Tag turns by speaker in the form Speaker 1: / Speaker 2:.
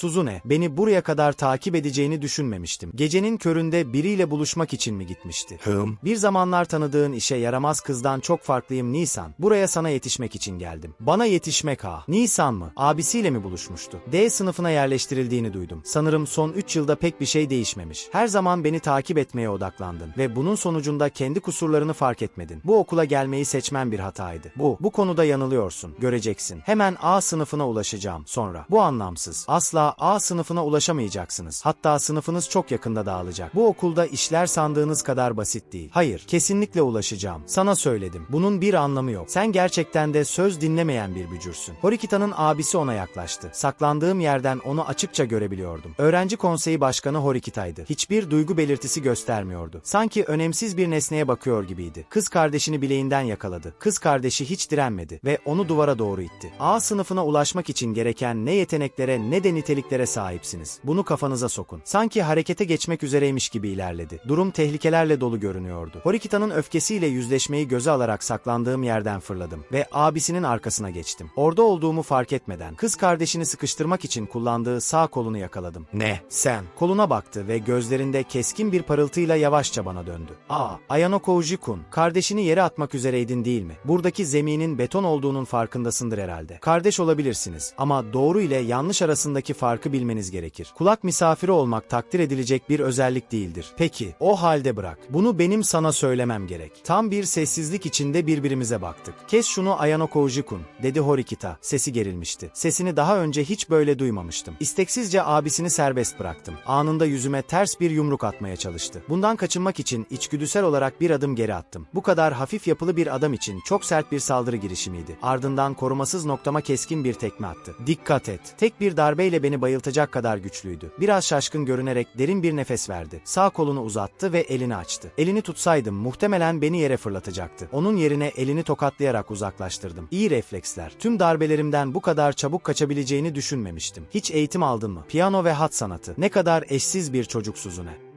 Speaker 1: Suzune, beni buraya kadar takip edeceğini düşünmemiştim. Gecenin köründe biriyle buluşmak için mi gitmişti?
Speaker 2: Hım.
Speaker 1: Bir zamanlar tanıdığın işe yaramaz kızdan çok farklıyım Nisan. Buraya sana yetişmek için geldim. Bana yetişmek ha. Nisan mı? Abisiyle mi buluşmuştu? D sınıfına yerleştirildiğini duydum. Sanırım son 3 yılda pek bir şey değişmemiş. Her zaman beni takip etmeye odaklandın ve bunun sonucunda kendi kusurlarını fark etmedin. Bu okula gelmeyi seçmen bir hataydı. Bu, bu konuda yanılıyorsun. Göreceksin. Hemen A sınıfına ulaşacağım sonra. Bu anlamsız. Asla A sınıfına ulaşamayacaksınız. Hatta sınıfınız çok yakında dağılacak. Bu okulda işler sandığınız kadar basit değil. Hayır, kesinlikle ulaşacağım. Sana söyledim. Bunun bir anlamı yok. Sen gerçekten de söz dinlemeyen bir bücürsün. Horikita'nın abisi ona yaklaştı. Saklandığım yerden onu açıkça görebiliyordum. Öğrenci konseyi başkanı Horikita'ydı. Hiçbir duygu belirtisi göstermiyordu. Sanki önemsiz bir nesneye bakıyor gibiydi. Kız kardeşini bileğinden yakaladı. Kız kardeşi hiç direnmedi ve onu duvara doğru itti. A sınıfına ulaşmak için gereken ne yeteneklere ne de niteliklere sahipsiniz. Bunu kafanıza sokun. Sanki harekete geçmek üzereymiş gibi ilerledi. Durum tehlikelerle dolu görünüyordu. Horikita'nın öfkesiyle yüzleşmeyi göze alarak saklandığım yerden fırladım ve abisinin arkasına geçtim. Orada olduğumu fark etmeden kız kardeşini sıkıştırmak için kullandığı sağ kolunu yakaladım.
Speaker 2: Ne?
Speaker 1: Sen. Koluna baktı ve gözlerinde keskin bir parıltıyla yavaşça bana döndü. Aa, Ayano Kouji-kun, kardeşini yere atmak üzereydin değil mi? Buradaki zeminin beton olduğunun farkındasındır herhalde. Kardeş olabilirsiniz ama doğru ile yanlış arasındaki farkı bilmeniz gerekir. Kulak misafiri olmak takdir edilecek bir özellik değildir. Peki, o halde bırak. Bunu benim sana söylemem gerek. Tam bir sessizlik içinde birbirimize baktık. Kes şunu Ayano Kouji-kun, dedi Horikita. Sesi gerilmişti. Sesini daha önce hiç böyle duymamıştım. İsteksizce abisini serbest bıraktım. Anında yüzüme ters bir yumruk atmaya çalıştı. Bundan kaçınmak için içgüdüsel olarak bir adım geri attım. Bu kadar hafif yapılı bir adam için çok sert bir saldırı girişimiydi. Ardından korumasız noktama keskin bir tekme attı. Dikkat et. Tek bir darbeyle beni bayıltacak kadar güçlüydü. Biraz şaşkın görünerek derin bir nefes verdi. Sağ kolunu uzattı ve elini açtı. Elini tutsaydım muhtemelen beni yere fırlatacaktı. Onun yerine elini tokatlayarak uzaklaştırdım. İyi refleksler. Tüm darbelerimden bu kadar çabuk kaçabileceğini düşünmemiştim. Hiç eğitim aldın mı? Piyano ve hat sanatı. Ne kadar eşsiz bir çocuk Suzune.